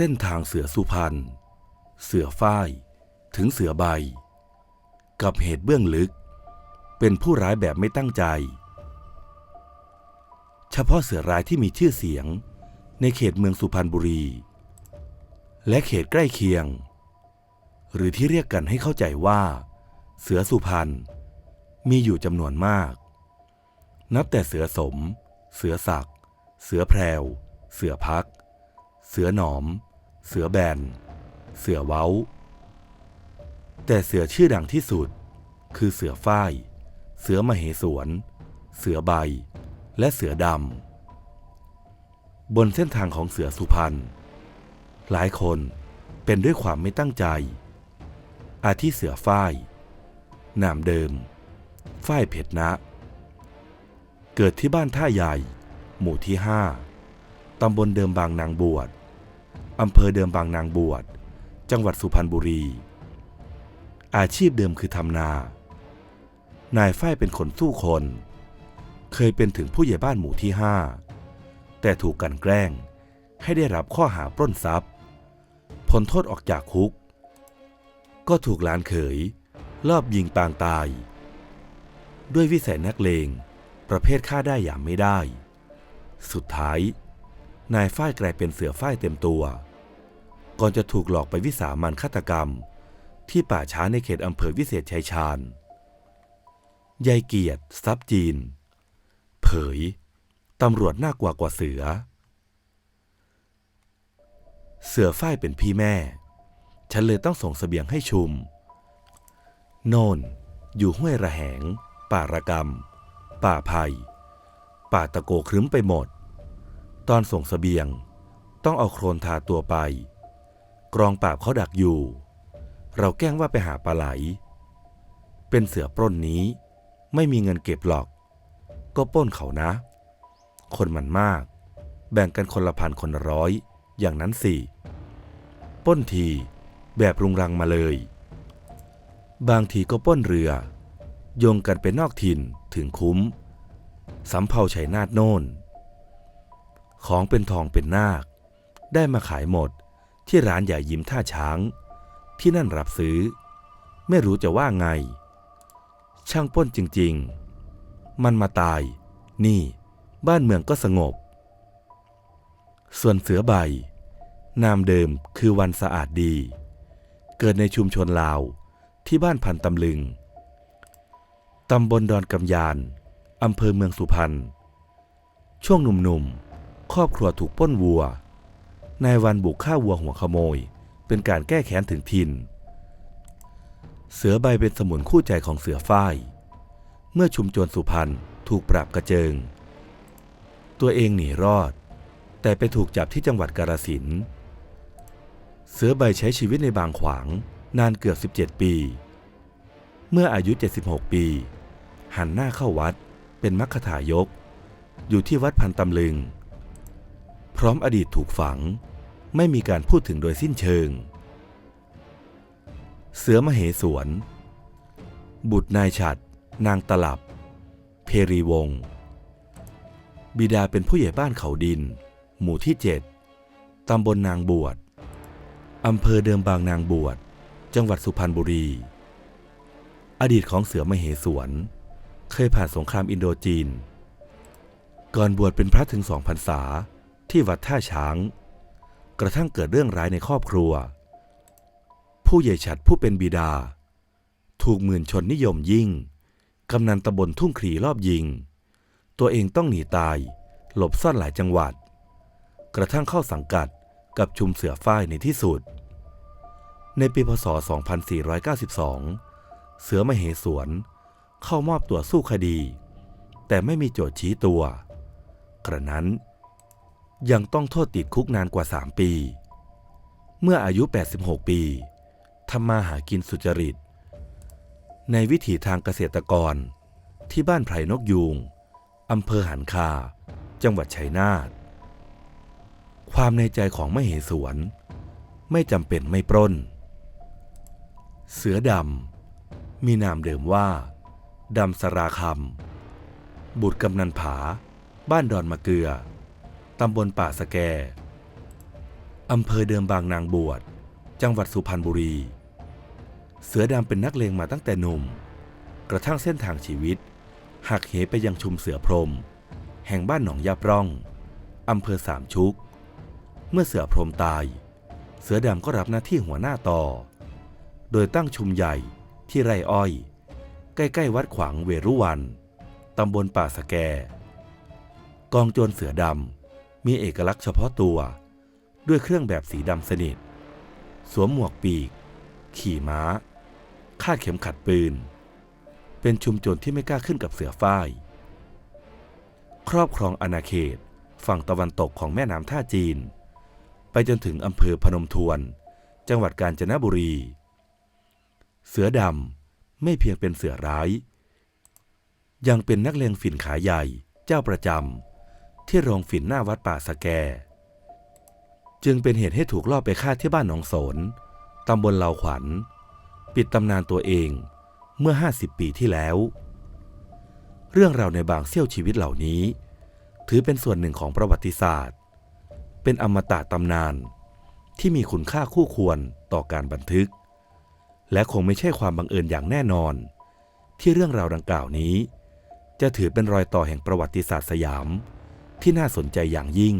ส้นทางเสือสุพรรณ เสือฝ้าย ถึงเสือใบ กับเหตุเบื้องลึก เป็นผู้ร้ายแบบไม่ตั้งใจ เฉพาะเสือร้ายที่มีชื่อเสียงในเขตเมืองสุพรรณบุรี และเขตใกล้เคียง หรือที่เรียกกันให้เข้าใจว่า เสือสุพรรณมีอยู่จำนวนมาก นับแต่เสือสม เสือสัก เสือแพรว เสือพัก เสือหนอม เสือแบน เสือเว้า แต่เสือชื่อดังที่สุด คือเสือฝ้าย เสือมเหสวน เสือใบ และเสือดำ บนเส้นทางของเสือสุพรรณ หลายคนเป็นด้วยความไม่ตั้งใจ อาทิเสือฝ้าย นามเดิม ฝ้ายเพชรนะ เกิดที่บ้านท่าใหญ่ หมู่ที่ห้าตำบลเดิมบางนางบวช อำเภอเดิมบางนางบวช จังหวัดสุพรรณบุรี อาชีพเดิมคือทำนา นายฝ้ายเป็นคนสู้คน เคยเป็นถึงผู้ใหญ่บ้านหมู่ที่ห้า แต่ถูกกันแกล้งให้ได้รับข้อหาปล้นทรัพย์ พ้นโทษออกจากคุก ก็ถูกหลานเขย ลอบยิงปางตาย ด้วยวิสัยนักเลง ประเภทฆ่าได้อย่างไม่ได้ สุดท้ายนายฝ้ายกลายเป็นเสือฝ้ายเต็มตัว ก่อนจะถูกหลอกไปวิสามันฆาตกรรม ที่ป่าช้าในเขตอำเภอวิเศษชัยชาญยายเกียรติทรัพย์จีน เผย ตำรวจน่ากลัวกว่าเสือ เสือฝ้ายเป็นพี่แม่ ฉันเลยต้องส่งเสบียงให้ชุม โนนอยู่ห้วยระแหง ป่าระกำป่าไผ่ป่าตะโกครึ้มไปหมด ตอนส่งเสบียง ต้องเอาโครนทาตัวไป กรองปราบเขาดักอยู่ เราแกล้งว่าไปหาปลาไหล เป็นเสือปล้นนี้ ไม่มีเงินเก็บหรอก ก็ปล้นเขานะ คนมันมาก แบ่งกันคนละพันคนละร้อย อย่างนั้นสิปล้นทีแบบรุงรังมาเลย บางทีก็ปล้นเรือ โยงกันไปนอกถิ่นถึงคุ้ม สำเภาชัยนาทโน่น ของเป็นทองเป็นนาค ได้มาขายหมด ที่ร้านใหญ่ยิ้มท่าช้าง ที่นั่นรับซื้อ ไม่รู้จะว่าไง ช่างป้นจริง ๆ มันมาตาย นี่ บ้านเมืองก็สงบ ส่วนเสือใบ นามเดิมคือวันสะอาดดี เกิดในชุมชนลาวที่บ้านพันตำลึง ตำบลดอนกำยาน อำเภอเมืองสุพรรณ ช่วงหนุ่มๆ ครอบครัวถูกป้นวัว นายวันบุกฆ่าวัวหัวขโมย เป็นการแก้แค้นถึงถิ่นเสือใบเป็นสมุนคู่ใจของเสือฝ้าย เมื่อชุมชนสุพรรณถูกปราบกระเจิง ตัวเองหนีรอด แต่ไปถูกจับที่จังหวัดกาฬสิน เสือใบใช้ชีวิตในบางขวางนานเกือบ 17 ปี เมื่ออายุ 76 ปี หันหน้าเข้าวัดเป็นมัคคทายก อยู่ที่วัดพันตำลึง พร้อมอดีตถูกฝัง ไม่มีการพูดถึงโดยสิ้นเชิง เสือมเหสวน บุตรนายฉัด นางตลับ เพรีวง บิดาเป็นผู้ใหญ่บ้านเขาดิน หมู่ที่7ตำบลนางบวชอำเภอเดิมบางนางบวช จังหวัดสุพรรณบุรี อดีตของเสือมเหสวน เคยผ่านสงครามอินโดจีน ก่อนบวชเป็นพระถึงสองพรรษาที่วัดท่าช้าง กระทั่งเกิดเรื่องร้ายในครอบครัว ผู้ใหญ่ฉัดผู้เป็นบิดา ถูกหมื่นชนนิยมยิ่ง กำนันตำบลทุ่งครีรอบยิง ตัวเองต้องหนีตาย หลบซ่อนหลายจังหวัด กระทั่งเข้าสังกัดกับชุมเสือฝ้ายในที่สุด ในปีพศ 2492 เสือมเหสวนเข้ามอบตัวสู้คดี แต่ไม่มีโจทย์ชี้ตัว กระนั้น ยังต้องโทษติดคุกนานกว่า 3 ปี เมื่ออายุ 86 ปีทำมาหากินสุจริต ในวิถีทางเกษตรกร ที่บ้านไผ่นกยูงอำเภอหันคา จังหวัดชัยนาทความในใจของมเหสวน ไม่จำเป็นไม่ปล้น เสือดำ มีนามเดิมว่า ดำสราคำบุตรกำนันผา บ้านดอนมะเกลือ ตำบลป่าสะแกออำเภอเดิมบางนางบวช จังหวัดสุพรรณบุรี เสือดำเป็นนักเลงมาตั้งแต่หนุ่ม กระทั่งเส้นทางชีวิต หักเหไปยังชุมเสือพรม แห่งบ้านหนองยาปร่อง อำเภอสามชุก เมื่อเสือพรมตาย เสือดำก็รับหน้าที่หัวหน้าต่อ โดยตั้งชุมใหญ่ที่ไรอ้อย ใกล้ๆวัดขวางเวรุวัน ตำบลป่าสะแก กองโจรเสือดำ มีเอกลักษณ์เฉพาะตัว ด้วยเครื่องแบบสีดำสนิท สวมหมวกปีก ขี่ม้า คาดเข็มขัดปืน เป็นชุมโจรที่ไม่กล้าขึ้นกับเสือฝ้าย ครอบครองอาณาเขตฝั่งตะวันตกของแม่น้ำท่าจีน ไปจนถึงอำเภอพนมทวน จังหวัดกาญจนบุรี เสือดำไม่เพียงเป็นเสือร้าย ยังเป็นนักเลงฝิ่นขาใหญ่เจ้าประจำ ที่โรงฝิ่นหน้าวัดป่าสะแก จึงเป็นเหตุให้ถูกล่อไปฆ่าที่บ้านหนองโสนตำบลเหล่าขวัญ ปิดตำนานตัวเองเมื่อ 50 ปีที่แล้ว เรื่องราวในบางเสี้ยวชีวิตเหล่านี้ ถือเป็นส่วนหนึ่งของประวัติศาสตร์ เป็นอมตะตำนานที่มีคุณค่าคู่ควรต่อการบันทึก และคงไม่ใช่ความบังเอิญอย่างแน่นอน ที่เรื่องราวดังกล่าวนี้ จะถือเป็นรอยต่อแห่งประวัติศาสตร์สยาม ที่น่าสนใจอย่างยิ่ง